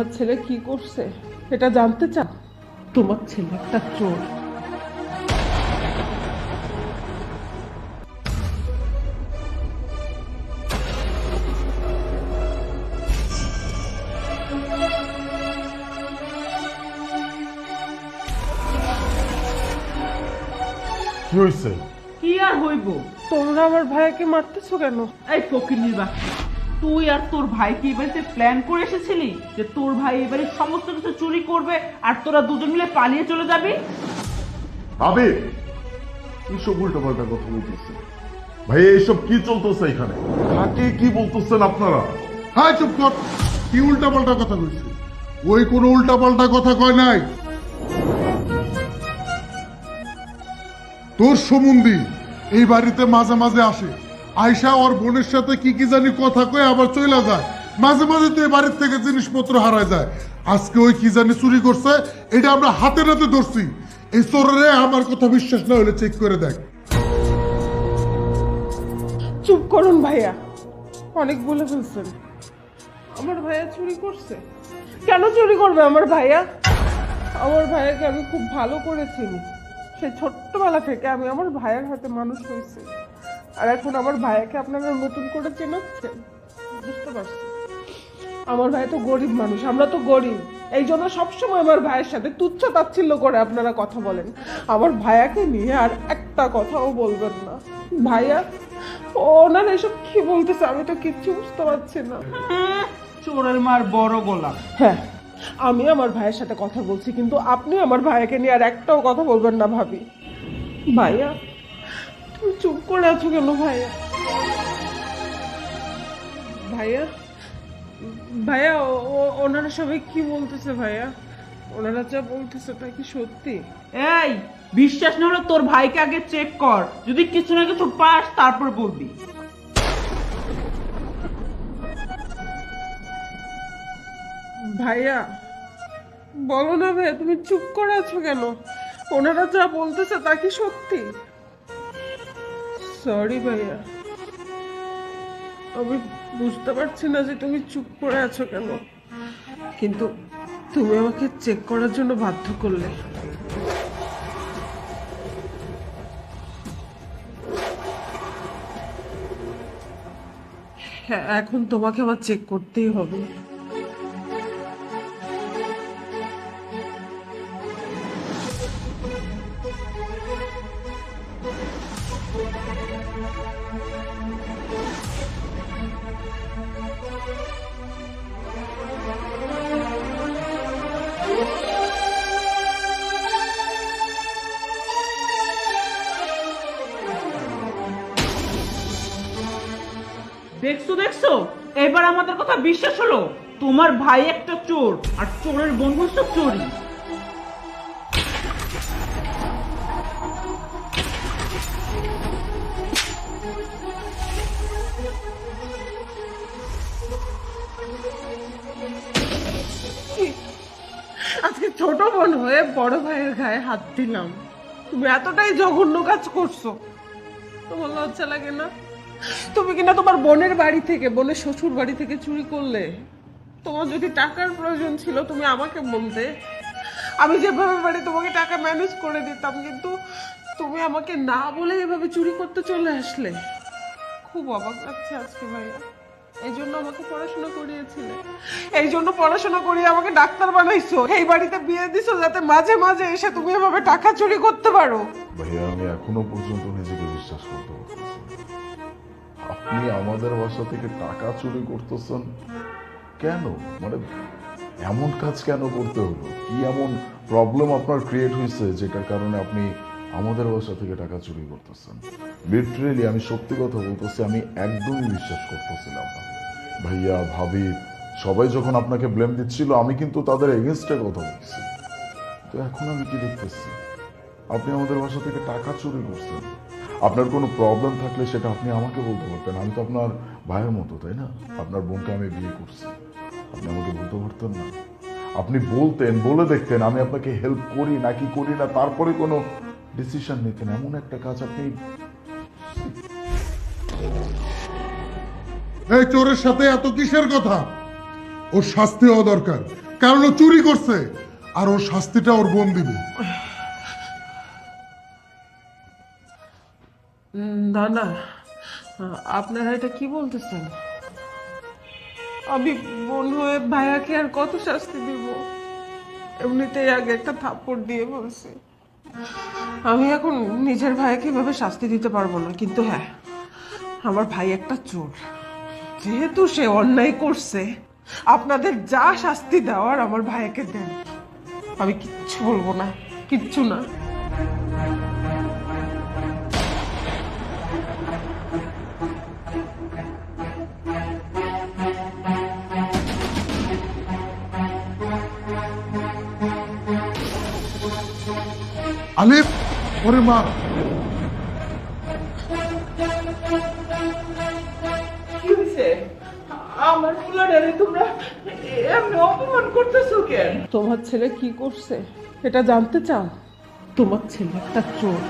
আমার ছেলে কি করছে? এটা জানতে চান তোমার ছেলে একটা চোর। কি হয়েছে কি আর হইব? তোমরা আমার ভাইয়াকে মারতেছো কেন? এই ফকির বাচ্চা। তুই আর তোর ভাই কি এবারে প্ল্যান করে এসেছিলি যে তোর ভাই এবারে সমস্ত কিছু চুরি করবে আর তোরা দুজন মিলে পালিয়ে চলে যাবি? আবে এইসব উল্টো পাল্টা কথা বলতেছে ভাই, এইসব কি চলতেছে এখানে? কাকে কি বলতেছেন আপনারা? হ্যাঁ চুপ কর। কি উল্টা পাল্টা কথা কইছে ওই কোনো উল্টা পাল্টা কথা কয় নাই? তোর সম্বন্ধী এই বাড়িতে মাঝে মাঝে আসে। আয়সা ওর বোনের সাথে কি কি জানি কথা কয়ে আবার চলে যায়। মাঝে মাঝে তো বাড়ির থেকে জিনিসপত্র হারায় যায়। আজকে ওই কি জানি চুরি করছে, এটা আমরা হাতে নাতে ধরছি। এই চোরেরে আমার কথা বিশ্বাস না হলে চেক করে দেখ। চুপ করুন ভাইয়া, অনেক বলে ফেলছেন। আমার ভাইয়া চুরি করছে। কেন চুরি করবে আমার ভাইয়া? আমার ভাইয়াকে আমি খুব ভালো করে চিনি সেই ছোট্টবেলা থেকে আমি আমার ভাইয়ের হাতে মানুষ হয়েছি। আর এখন আমার ভাইয়াকে আপনারা নতুন করে চেনাচ্ছেন বুঝতে পারছি। আমার ভাই তো গরিব মানুষ আমরা তো গরিব। এই জন্য সবসময় আমার ভাইয়ের সাথে তুচ্ছ তাচ্ছিল্য করে আপনারা কথা বলেন। আমার ভাইয়াকে নিয়ে আর একটা কথাও বলবেন না। ভাইয়া ওনারা এসব কি বলতেছে আমি তো কিচ্ছু বুঝতে পারছি না। চোরের মার বড় গোলা হ্যাঁ আমি আমার ভাইয়ের সাথে কথা বলছি কিন্তু আপনি আমার ভাইয়াকে নিয়ে আর একটাও কথা বলবেন না ভাবি। ভাইয়া তুমি চুপ করে আছো কেন ভাইয়া? ভাইয়া? ভাইয়া ওনারা সবাই কি বলতেছে ভাইয়া? ওনারা যা বলতেছে তা কি সত্যি? এই বিশ্বাস না হলে তোর ভাইকে আগে চেক কর। যদি কিছু না কিছু পাস তারপর বলবি। ভাইয়া বলো না ভাইয়া তুমি চুপ করে আছো কেন? ওনারা যা বলতেছে তা কি সত্যি? সরি ভাইয়া আমি বুঝতে পারছি না যে তুমি চুপ করে আছো কেন। কিন্তু তুমি আমাকে চেক করার জন্য বাধ্য করলে। হ্যাঁ এখন তোমাকে আমার চেক করতেই হবে। দেখছ দেখছ? এবার আমাদের কথা বিশ্বাস হলো। তোমার ভাই একটা চোর, আর চোরের বোন বলছো চোরি। আজকে ছোট বোন হয়ে বড় ভাইয়ের গায়ে হাত দিলাম। তুমি এতটাই জঘন্য কাজ করছ। তোমার লজ্জা লাগে না? তুমি কিনা তোমার বোনের বাড়ি থেকে, বোনের শ্বশুর বাড়ি থেকে চুরি করলে? তোমার যদি টাকার প্রয়োজন ছিল, তুমি আমাকে বলতে। আমি যেভাবে পারি তোমাকে টাকা ম্যানেজ করে দিতাম, কিন্তু তুমি আমাকে না বলে এভাবে চুরি করতে চলে আসলে। খুব অবাক লাগছে আজকে ভাইয়া। এই জন্য আমাকে পড়াশোনা করিয়েছিলে। এই জন্য পড়াশোনা করিয়ে আমাকে ডাক্তার বানাইছো। এই বাড়িতে বিয়ে দিছো যাতে মাঝে মাঝে এসে তুমি এভাবে টাকা চুরি করতে পারো। ভাইয়া, আমি এখনও পর্যন্ত নিজেকে আপনি আমাদের বাসা থেকে টাকা চুরি করতেছেন? কেন? মানে এমন কাজ কেন করতে হলো? কি এমন প্রবলেম আপনার ক্রিয়েট হয়েছে যেটার কারণে আপনি আমাদের বাসা থেকে টাকা চুরি করতেছেন? লিটারেলি আমি সত্যি কথা বলতেছি, আমি একদমই বিশ্বাস করতেছিলাম না। ভাইয়া, ভাবি, সবাই যখন আপনাকে ব্লেম দিচ্ছিল, আমি কিন্তু তাদের এগেনস্টে কথা বলছি। তো এখন আমি কি দেখতেছি? আপনি আমাদের বাসা থেকে টাকা চুরি করছেন। আপনার কোনো প্রবলেম থাকলে সেটা আপনি আমাকে বলতে পারতেন। আমি তো আপনার ভাইয়ের মতো, তাই না? আপনার বোনকে আমি বিয়ে করছি। আপনি আমাকে বলতে পারতেন না। আপনি বলতেন, বলে দেখতেন, আমি আপনাকে হেল্প করি নাকি করি না, তারপরে কোনো ডিসিশন নিতেন। এমন একটা কাজ আপনি এই চোরের সাথে এত কিসের কথা? ওর শাস্তি হওয়া দরকার, কারণ ও চুরি করছে, আর ওর শাস্তিটা ওর বোন দিবে। না না। আপনারা এটা কি বলতেছেন? আমি বোন হয়ে ভাইয়াকে আর কত শাস্তি দিব? এমনিতেই আগে একটা থাপ্পড় দিয়ে বলছি। আমি এখন নিজের ভাইকে এভাবে শাস্তি দিতে পারব না, কিন্তু হ্যাঁ আমার ভাই একটা চোর। যেহেতু সে অন্যায় করছে, আপনাদের যা শাস্তি দেওয়ার আমার ভাইকে দেন। আমি কিচ্ছু বলব না, কিচ্ছু না। আলিফ ওরে মার আমার ফুলাডারে তোমরা এমনি অপমান করতেছো কেন? তোমার ছেলে কি করছে? এটা জানতে চাও? তোমার ছেলে একটা চোর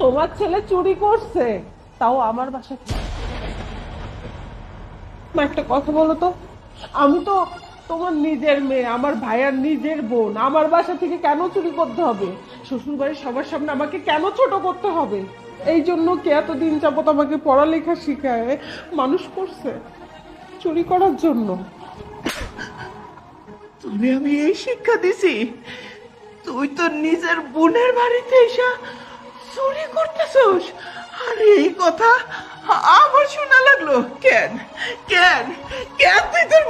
তোমার ছেলে চুরি করছে তাও আমার বাসা একটা কথা বলো তো। আমি তো তোমার নিজের মেয়ে, আমার ভাইয়ার নিজের বোন। আমার বাসা থেকে কেন চুরি করতে হবে? শ্বশুর বাড়ির সবার সামনে আমাকে কেন ছোট করতে হবে? এই জন্য কে এতদিন যাবত আমাকে পড়ালেখা শিখায়, মানুষ করছে চুরি করার জন্য? তুমি আমি এই শিক্ষা দিছি। তুই তো নিজের বোনের বাড়িতে এসে চুরি করতেছস। আর এই কথা আমার শোনা লাগল। কেন? কেন? কেন তুই তোর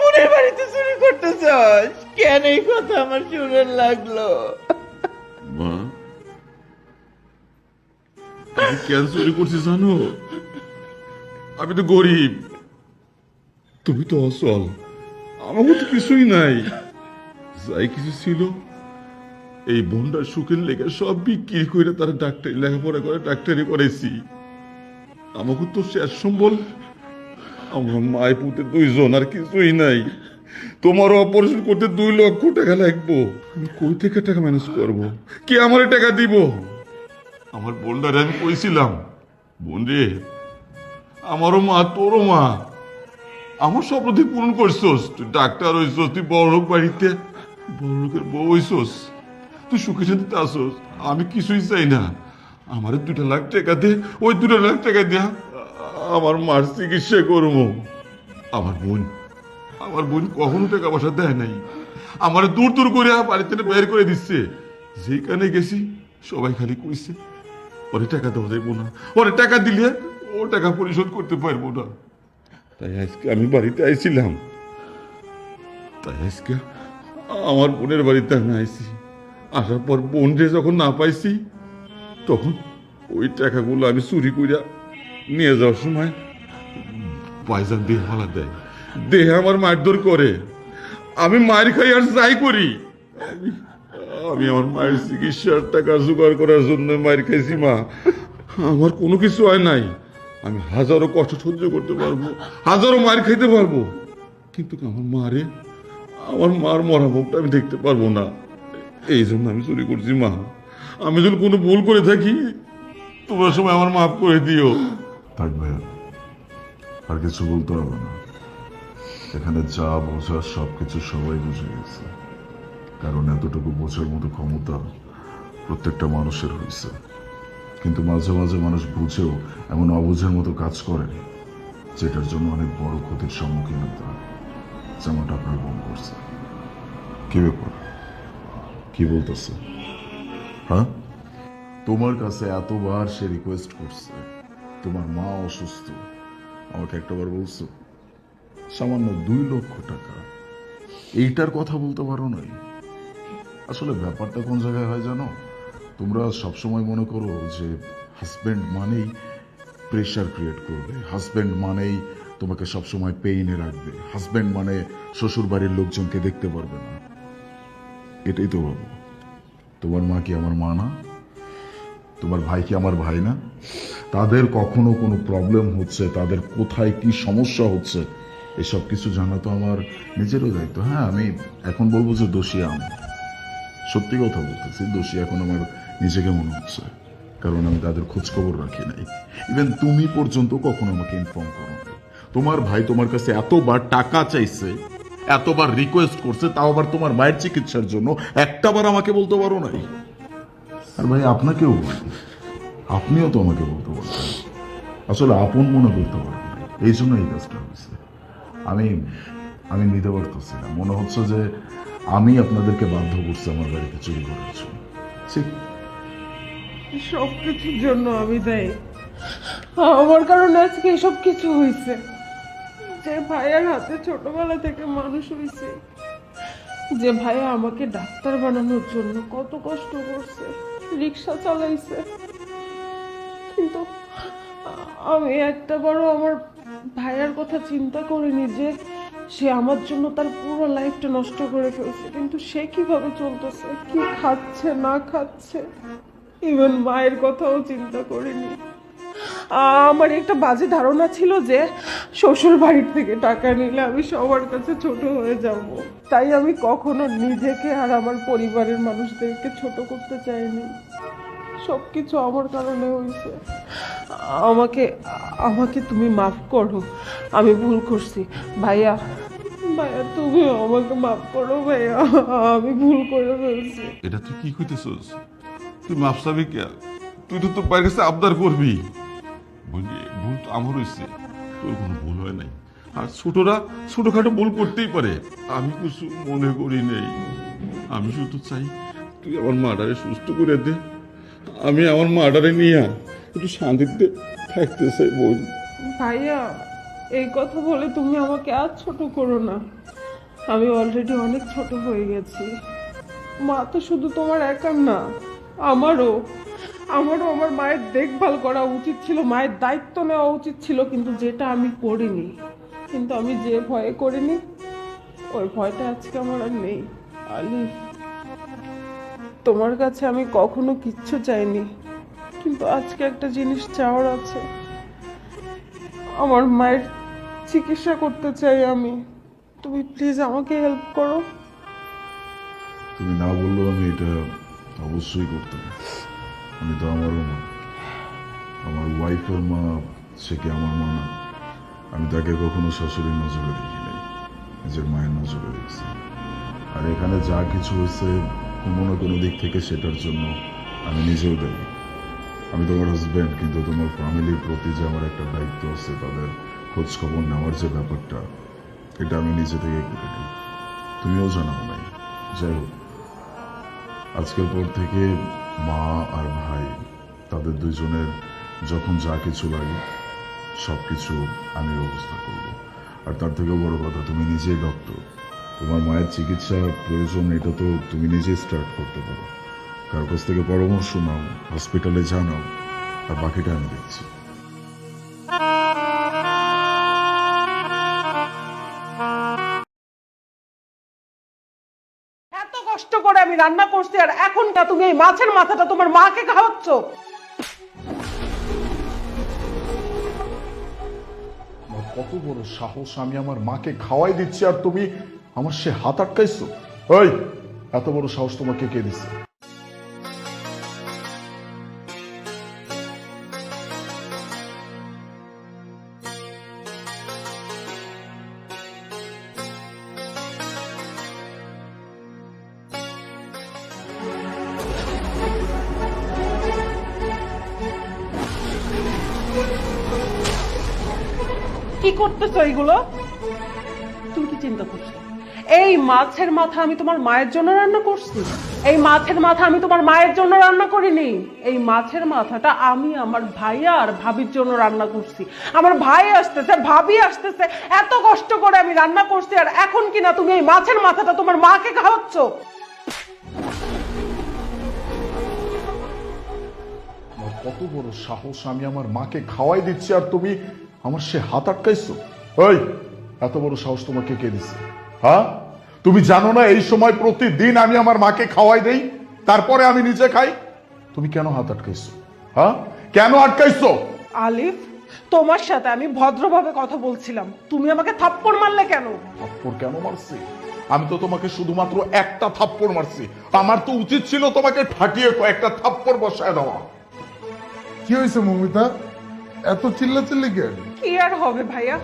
করতেছস কেন এই কথা আমার শোনা লাগল? আমি কেন চুরি করছি জানো? আমি তো গরিব। তুমি তো অসল আমার তো কিছুই নাই। যাই কিছু ছিল, এই বোনটার সুখের লেগে সব বিক্রি করে তারা ডাক্তারি লেখাপড়া করে, ডাক্তারি করেছি। আমাকে তো শেষ সম্বল, আমার মায় পুঁতে দুইজন আর কিছুই নাই। তোমার অপারেশন করতে দুই লক্ষ টাকা লাগবো। আমি কই থেকে টাকা ম্যানেজ করব? কে আমার টাকা দিব? আমার বোনটারে আমি কইছিলাম, বোন রে, আমারও মা, তোরও মা। আমার স্বপ্ন তুই পূরণ করছোস। তুই ডাক্তার হইছস, তুই বড় লোক বাড়িতে, বড় লোকের বউ হইছস, তুই সুখে শান্তিতে আসোস। আমি কিছুই চাই না। আমার দুটা লাখ টাকা দে, ওই দুটা লাখ টাকা দিয়া আমার মার চিকিৎসা করব। আমার বোন আমার বোন কখনো টাকা পয়সা দেয় নাই। আমার দূর দূর করে বাড়ি থেকে বের করে দিচ্ছে। যেখানে গেছি, সবাই খালি কইছে, ওরে টাকা দেওয়া যাইব না। ওরে টাকা দিলে ও টাকা পরিশোধ করতে পারব না। তাই আজকে আমি বাড়িতে আইছিলাম। তাই আজকে আমার বোনের বাড়িতে আমি আইছি। আসার পর বোনরে যখন না পাইছি, তখন ওই টাকাগুলো আমি চুরি কইরা নিয়ে যাওয়ার সময় পয়সা দিয়ে মালা দেয়। দেহে আমার মারধর করে। আমি মার খাই আর যাই করি। আমি আমি আমার মায়ের চিকিৎসার টাকা জোগাড় করার জন্য মায়ের খাইছি, মা। আমার কোনো কিছু হয় নাই। আমি হাজারো কষ্ট সহ্য করতে পারব, হাজারো মার খাইতে পারব। কিন্তু আমার মারে, আমার মার মরা মুখটা আমি দেখতে পারব না। এই জন্য আমি চুরি করছি, মা। আমি যদি কোনো ভুল করে থাকি, তোমরা সময় আমার মাফ করে দিও। থাক ভাইয়া, আর কিছু বলতে হবে না। এখানে যা বোঝার সব কিছু সবাই বুঝে গেছে। কারণ এতটুকু বোঝার মতো ক্ষমতা প্রত্যেকটা মানুষের হয়েছে কিন্তু মাঝে মাঝে মানুষ বুঝেও এমন অবুঝের মতো কাজ করে, যেটার জন্য অনেক বড় ক্ষতির সম্মুখীন হতে হয়। যেমনটা আপনার বোন করছে। কি ব্যাপার? কি বলতেছে? হ্যাঁ? তোমার কাছে এতবার সে রিকোয়েস্ট করছে, তোমার মা অসুস্থ। আমাকে একটাবার বলছো? সামান্য দুই লক্ষ টাকা। এইটার কথা বলতে পারো নাই? আসলে ব্যাপারটা কোন জায়গায় হয় জানো? তোমরা সবসময় মনে করো যে হাজব্যান্ড মানেই প্রেশার ক্রিয়েট করবে। হাজব্যান্ড মানেই তোমাকে সবসময় পেইনে রাখবে। হাজব্যান্ড মানে শ্বশুর বাড়ির লোকজনকে দেখতে পারবে না। এটাই তো ভাবো। তোমার মা কি আমার মা না? তোমার ভাই কি আমার ভাই না? তাদের কখনো কোনো প্রবলেম হচ্ছে? তাদের কোথায় কি সমস্যা হচ্ছে? এসব কিছু জানা তো আমার নিজেরও দায়িত্ব। হ্যাঁ আমি এখন বলব যে দোষী আমি। সত্যি কথা বলতেছি, দোষী এখন আমার নিজেকে মনে হচ্ছে, কারণ আমি তাদের খোঁজ খবর রাখি নাই। ইভেন তুমি পর্যন্ত কখনো আমাকে ইনফর্ম করো নাই তোমার ভাই তোমার কাছে এতবার টাকা চাইছে, এতবার রিকোয়েস্ট করছে, তাও আবার তোমার মায়ের চিকিৎসার জন্য একটাবার আমাকে বলতে পারো নাই। আর ভাই, আপনাকেও আপনিও তো আমাকে বলতে পারছেন আসলে আপন মনে করতে পারব না, এই জন্য এই কাজটা হয়েছে। আমি আমি নিতে পারতেছি না মনে হচ্ছে যে আমি আপনাদেরকে বাধ্য করছি আমার বাড়িতে চুরি ঠিক। সব কিছুর জন্য আমি দেয়। আমার কারণে আজকে এসব কিছু হয়েছে যে ভাইয়ার হাতে ছোটবেলা থেকে মানুষ হয়েছে যে ভাইয়া আমাকে ডাক্তার বানানোর জন্য কত কষ্ট করছে, রিক্সা চালাইছে। কিন্তু আমি একটা বড় আমার ভাইয়ার কথা চিন্তা করিনি যে সে আমার জন্য তার পুরো লাইফটা নষ্ট করে ফেলছে। কিন্তু সে কীভাবে চলতেছে? কি খাচ্ছে, না খাচ্ছে? ইভেন মায়ের কথাও চিন্তা করিনি। আমার একটা বাজে ধারণা ছিল যে শ্বশুর বাড়ির থেকে টাকা নিলে আমি সবার কাছে ছোট হয়ে যাব। তাই আমি কখনো নিজেকে আর আমার পরিবারের মানুষদেরকে ছোট করতে চাইনি। সব কিছু আমার কারণে হয়েছে। আমাকে আমাকে তুমি মাফ করো। আমি ভুল করছি। ভাইয়া ভাইয়া, তুমি আমাকে মাফ করো ভাইয়া। আমি ভুল করে ফেলছি। এটা তুই কি কইতেছস? তুই মাফ চাবি কে? তুই তো তোর বাইরের কাছে আবদার করবি। বুঝলি ভুল তো আমার হয়েছে তোর কোনো ভুল হয় নাই। আর ছোটরা ছোটখাটো ভুল করতেই পারে। আমি কিছু মনে করি নেই। আমি শুধু চাই, তুই আমার মাটারে সুস্থ করে দে। আমি আমার মাটারে নিয়ে একটু শান্তিতে থাকতে চাই বল ভাইয়া, এই কথা বলে তুমি আমাকে আর ছোট করো না। আমি অলরেডি অনেক ছোট হয়ে গেছি। মা তো শুধু তোমার একার না, আমারও। আমারও আমার মায়ের দেখভাল করা উচিত ছিল, মায়ের দায়িত্ব নেওয়া উচিত ছিল, কিন্তু যেটা আমি করিনি। কিন্তু আমি যে ভয়ে করিনি, ওই ভয়টা আজকে আমার আর নেই। আলিফ তোমার কাছে আমি কখনো কিচ্ছু চাইনি। কিন্তু আজকে একটা জিনিস চাওয়ার আছে। আমার মায়ের চিকিৎসা করতে চাই আমি। তুমি প্লিজ আমাকে হেল্প করো। তুমি না বললেও আমি এটা অবশ্যই করতাম আমি তো আমারও মা। আমার ওয়াইফের মা, সে কি আমার মা না? আমি তাকে কখনো শাশুড়ির নজরে দেখি নাই। নিজের মায়ের নজরে দেখছি। আর এখানে যা কিছু হয়েছে কোনো না কোনো দিক থেকে সেটার জন্য আমি নিজেও দায়ী। আমি তোমার হাজব্যান্ড কিন্তু তোমার ফ্যামিলির প্রতি যে আমার একটা দায়িত্ব আছে, তাদের খোঁজ খবর নেওয়ার যে ব্যাপারটা, এটা আমি নিজে থেকে করে নিই। তুমিও জানাও নাই। যাই হোক, আজকের পর থেকে মা আর ভাই, তাদের দুইজনের যখন যা কিছু লাগে সব কিছু আমি ব্যবস্থা করব। আর তার থেকেও বড় কথা, তুমি নিজেই ডক্টর তোমার মায়ের চিকিৎসা প্রয়োজন, এটা তো তুমি নিজেই স্টার্ট করতে পারো। কারও কাছ থেকে পরামর্শ নাও হসপিটালে জানাও আর বাকিটা আমি দেখছি। এত কষ্ট করে আমি রান্না করছি আর এখন তুমি এই মাছের মাথাটা তোমার মাকে খাওয়াচ্ছ? আমার কত বড় সাহস আমি আমার মাকে খাওয়াই দিচ্ছি আর তুমি আমার সে হাত আটকাইছো? ওই এত বড় সাহস তোমাকে কে দিচ্ছে করতেছো এইগুলো? তুমি কি চিন্তা করছ? এই মাছের মাথা আমি তোমার মায়ের জন্য রান্না করছি। এই মাছের মাথা আমি তোমার মায়ের জন্য রান্না করিনি। এই মাছের মাথাটা আমি আমার ভাবির জন্য রান্না করছি। আমার ভাই আসতেছে, ভাবি আসতেছে, এত কষ্ট করে আমি রান্না করছি আর এখন কি না তুমি এই মাছের মাথাটা তোমার মাকে খাওয়াচ্ছ? কত বড় সাহস, আমি আমার মাকে খাওয়াই দিচ্ছি আর তুমি আমার সে হাত আটকাইছো? ওই এত বড় সাহস তোমাকে কে দিছে? হ্যাঁ? তুমি জানো না এই সময় প্রতিদিন আমি আমার মাকে খাওয়াই দেই তারপরে আমি নিজে খাই? তুমি কেন হাত আটকাইছো? হ্যাঁ? কেন আটকাইছো? আলিফ তোমার সাথে আমি ভদ্রভাবে কথা বলছিলাম। তুমি আমাকে থাপ্পড় মারলে কেন? থাপ্পড় কেন মারছি? আমি তো তোমাকে শুধুমাত্র একটা থাপ্পড় মারছি। আমার তো উচিত ছিল তোমাকে ঠাটিয়ে কয়েকটা থাপ্পড় বসায় দেওয়া। কি হয়েছে মমিতা? এত চিল্লাচিল্লি কেন? কি আর হবে ভাইয়া?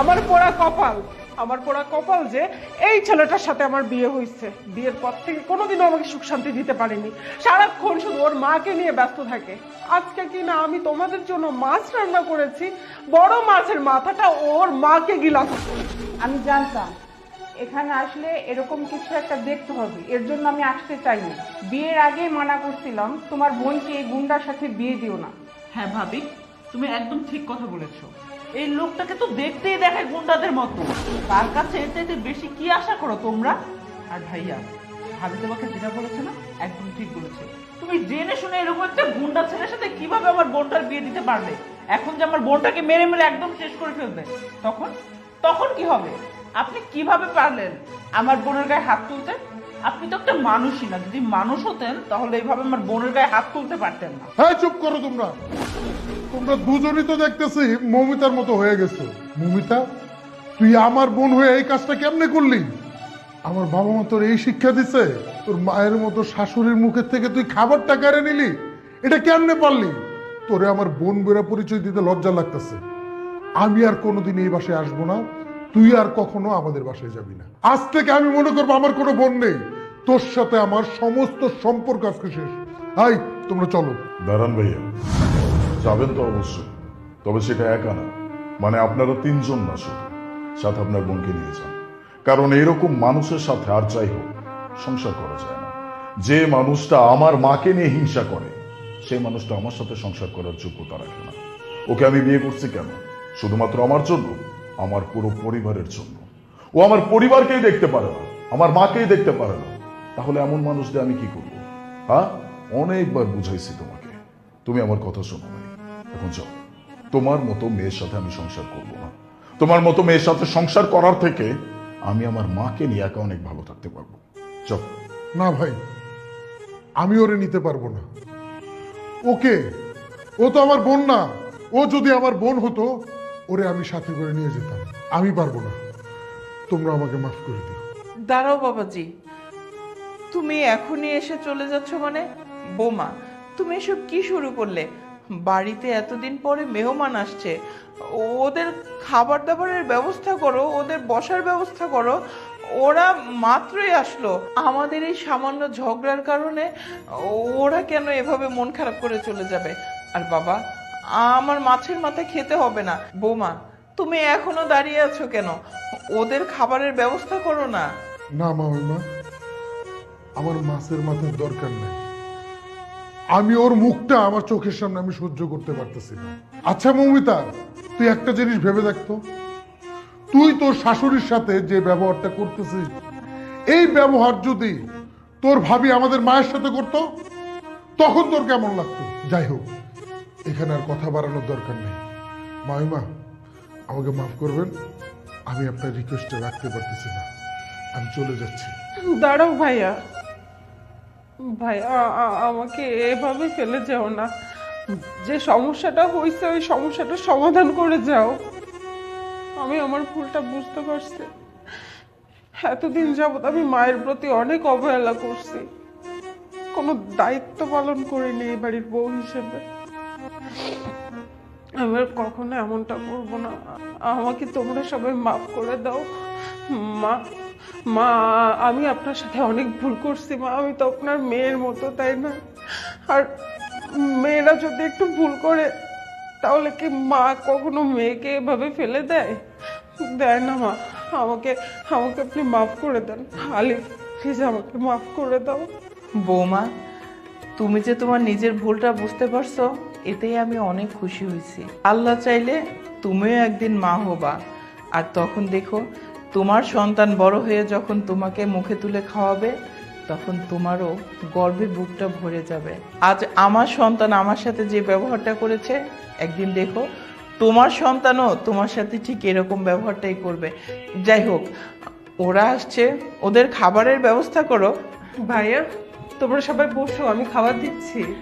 আমার পোড়া কপাল। আমার পোড়া কপাল যে এই ছেলেটার সাথে আমার বিয়ে হয়েছে। বিয়ের পর থেকে কোনোদিনও আমাকে সুখ শান্তি দিতে পারেনি। সারাক্ষণ শুধু ওর মাকে নিয়ে ব্যস্ত থাকে। আজকে কি না আমি তোমাদের জন্য মাছ রান্না করেছি। বড় মাছের মাথাটা ওর মাকে গিলাস। আমি জানতাম। এখানে আসলে এরকম কিছু একটা দেখতে হবে। এর জন্য আমি আসতে চাইনি। বিয়ের আগে মানা করছিলাম তোমার বোনকে এই গুন্ডার সাথে বিয়ে দিও না। হ্যাঁ ভাবি। তুমি একদম ঠিক কথা বলেছ। এই লোকটাকে তো দেখতেই দেখায় গুন্ডাদের মতো। তার কাছে এর চাইতে বেশি কি আশা করো তোমরা? আর ভাইয়া, ভাবি তোমাকে যেটা বলেছে না, একদম ঠিক বলেছে। তুমি জেনে শুনে এরকম একটা গুন্ডা ছেলের সাথে কীভাবে আমার বোনটার বিয়ে দিতে পারবে? এখন যে আমার বোনটাকে মেরে মেরে একদম শেষ করে ফেলবে, তখন? তখন কি হবে? আপনি কীভাবে পারলেন আমার বোনের গায়ে হাত তুলতে? আপনি তো একটা মানুষই না। যদি মানুষ হতেন, তাহলে এইভাবে আমার বোনের গায়ে হাত তুলতে পারতেন না। হ্যাঁ চুপ করো তোমরা। তোমরা দুজনই তো দেখতেছি মমিতার মতো হয়ে গেছো। মমিতা, তুই আমার বোন হয়ে এই কাজটা কেমনে করলি? আমার বাবা মা তোর এই শিক্ষা দিছে, তোর মায়ের মতো শাশুড়ির মুখের থেকে তুই খাবারটা কেড়ে নিলি। এটা কেমনে পারলি? তোরে আমার বোন বেরা পরিচয় দিতে লজ্জা লাগতেছে। আমি আর কোনোদিন এই বাসায় আসব না। তুই আর কখনো আমাদের বাসায় যাবি না। আজ থেকে আমি মনে করব আমার কোনো বোন নেই। তোর সাথে আমার সমস্ত সম্পর্ক আজকে শেষ। হাই তোমরা চলো। দাঁড়ান ভাইয়া, যাবেন তো অবশ্যই। তবে সেটা একা না। মানে আপনারা তিনজন না শুধু। সাথে আপনার বোনকে নিয়ে যান। কারণ এরকম মানুষের সাথে আর যাই হোক, সংসার করা যায় না। যে মানুষটা আমার মাকে নিয়ে হিংসা করে সেই মানুষটা আমার সাথে সংসার করার যোগ্যতা রাখে না। ওকে আমি বিয়ে করছি কেন? শুধুমাত্র আমার জন্য? আমার পুরো পরিবারের জন্য। ও আমার পরিবারকেই দেখতে পারে না, আমার মাকেই দেখতে পারে না। তাহলে এমন মানুষদের আমি কি করব? হ্যাঁ? অনেকবার বুঝাইছি তোমাকে। তুমি আমার কথা শোনো নাই। এখন যাও। তোমার মতো মেয়ের সাথে আমি সংসার করব না। তোমার মতো মেয়ের সাথে সংসার করার থেকে আমি আমার মাকে নিয়ে একা অনেক ভালো থাকতে পারব। চল না ভাই, আমি ওরে নিতে পারব না। ওকে? ও তো আমার বোন না। ও যদি আমার বোন হতো ওরে আমি সাথে করে নিয়ে যেতাম। আমি পারব না। তোমরা আমাকে মাফ করে দিও। দাঁড়াও বাবাজি। তুমি এখনই এসে চলে যাচ্ছ মানে? বোমা, তুমি এসব কি শুরু করলে? বাড়িতে এতদিন পরে মেহমান আসছে। ওদের খাবার দাবারের ব্যবস্থা করো, ওদের বসার ব্যবস্থা করো। ওরা মাত্রই আসলো। আমাদের এই সামান্য ঝগড়ার কারণে ওরা কেন এভাবে মন খারাপ করে চলে যাবে? আর বাবা আমার মাছের মাথা খেতে হবে না। বোমা, তুমি এখনও দাঁড়িয়ে আছো কেন? ওদের খাবারের ব্যবস্থা করো না। না মামিমা আমার মাছের মাথার দরকার নাই। আমি ওর মুখটা আমার চোখের সামনে আমি সহ্য করতে পারতেছি না। আচ্ছা মৌমিতা, তুই একটা জিনিস ভেবে দেখতো তুই তোর শাশুড়ির সাথে যে ব্যবহারটা করতেছিস, এই ব্যবহার যদি তোর ভাবি আমাদের মায়ের সাথে করতো, তখন তোর কেমন লাগতো? যাই হোক। এখানে আর কথা বাড়ানোর দরকার নেই। মামিমা আমাকে মাফ করবেন, আমি আপনার রিকোয়েস্টে রাখতে পারতেছি না। আমি চলে যাচ্ছি। দাঁড়াও ভাইয়া। ভাই আ- আ- আমাকে এভাবে ফেলে যাও না। যে সমস্যাটা হয়েছে ওই সমস্যাটা সমাধান করে যাও। আমি আমার ভুলটা বুঝতে পারছি। এতদিন যাবত আমি মায়ের প্রতি অনেক অবহেলা করছি। কোনো দায়িত্ব পালন করিনি এই বাড়ির বউ হিসেবে। আমি আর কখনো এমনটা করব না। আমাকে তোমরা সবাই মাফ করে দাও। মা মা, আমি আপনার সাথে অনেক ভুল করছি, মা। আমি তো আপনার মেয়ের মতো, তাই না? আর মেয়েরা যদি একটু ভুল করে, তাহলে কি মা কখনো মেয়েকে এভাবে ফেলে দেয়? দেয় না, মা। আমাকে আমাকে আপনি মাফ করে দেন। আলিফ প্লিজ আমাকে মাফ করে দাও। বৌমা, তুমি যে তোমার নিজের ভুলটা বুঝতে পারছ এতেই আমি অনেক খুশি হয়েছি। আল্লাহ চাইলে তুমিও একদিন মা হবা। আর তখন দেখো, তোমার সন্তান বড় হয়ে যখন তোমাকে মুখে তুলে খাওয়াবে, তখন তোমারও গর্বে বুকটা ভরে যাবে। আজ আমার সন্তান আমার সাথে যে ব্যবহারটা করেছে, একদিন দেখো, তোমার সন্তানও তোমার সাথে ঠিক এরকম ব্যবহারটাই করবে। যাই হোক, ওরা আসছে, ওদের খাবারের ব্যবস্থা করো। ভাইয়া, তোমরা সবাই বসো, আমি খাবার দিচ্ছি।